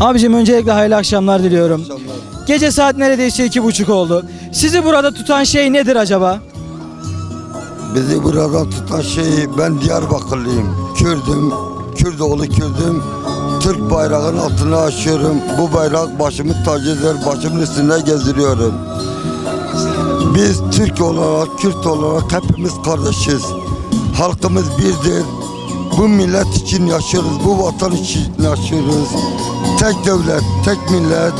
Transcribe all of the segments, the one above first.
Abicim öncelikle hayırlı akşamlar diliyorum. Gece saat neredeyse iki buçuk oldu. Sizi burada tutan şey nedir acaba? Bizi burada tutan şey ben Diyarbakırlıyım. Kürdüm. Kürdoğlu Kürdüm. Türk bayrağının altına aşıyorum. Bu bayrak başımın tacıdır. Başımın üstünde gezdiriyorum. Biz Türk olarak, Kürt olarak hepimiz kardeşiz. Halkımız birdir. Bu millet için yaşıyoruz. Bu vatan için yaşıyoruz. Tek devlet, tek millet,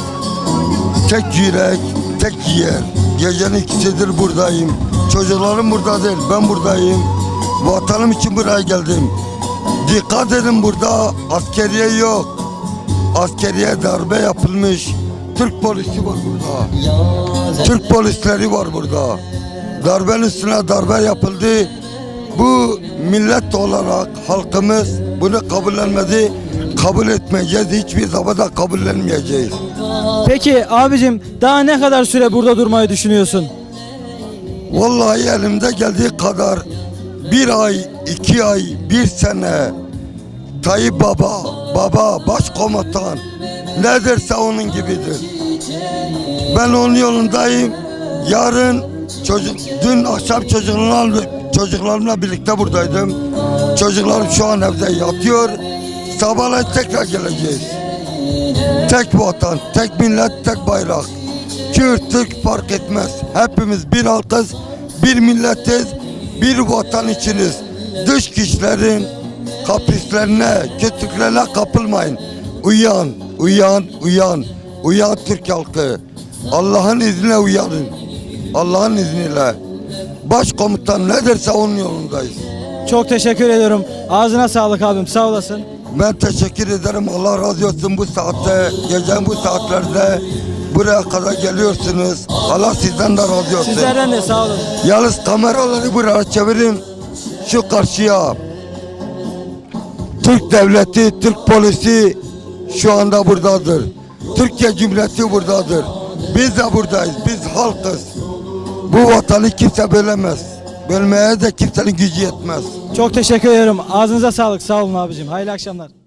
tek yürek, tek yer. Gecenin ikisidir buradayım. Çocuklarım burada değil, ben buradayım. Vatanım için buraya geldim. Dikkat edin burada askeriye yok. Askeriye darbe yapılmış. Türk polisi var burada. Türk polisleri var burada. Darbenin üstüne darbe yapıldı. Bu millet olarak halkımız bunu kabullenmedi. Kabul etmeyeceğiz. Hiçbir zaman da kabullenmeyeceğiz. Peki abicim daha ne kadar süre burada durmayı düşünüyorsun? Vallahi elimde geldiği kadar bir ay, iki ay, bir sene Tayyip Baba, Baba, Başkomutan ne derse onun gibidir. Ben onun yolundayım. Yarın çocuk, dün akşam çocuklarımla, çocuklarımla birlikte buradaydım. Çocuklarım şu an evde yatıyor. Sabahleyin tekrar geleceğiz. Tek vatan, tek millet, tek bayrak. Kürt, Türk fark etmez. Hepimiz bir halkız, bir milletiz, bir vatan içiniz. Dış güçlerin kaprislerine, kötülüklerine kapılmayın. Uyan, uyan, uyan. Uyan Türk halkı. Allah'ın izniyle uyanın. Allah'ın izniyle. Başkomutan ne derse onun yolundayız. Çok teşekkür ediyorum. Ağzına sağlık abim sağ olasın. Ben teşekkür ederim. Allah razı olsun bu saatte, gecenin bu saatlerde buraya kadar geliyorsunuz. Allah sizden de razı olsun. Sizlerden de sağ olun. Yalnız kameraları buraya çevirin. Şu karşıya. Türk devleti, Türk polisi şu anda buradadır. Türkiye Cumhuriyeti buradadır. Biz de buradayız. Biz halkız. Bu vatanı kimse bölemez. Bölmeye de kimsenin gücü yetmez. Çok teşekkür ediyorum. Ağzınıza sağlık. Sağ olun abicim. Hayırlı akşamlar.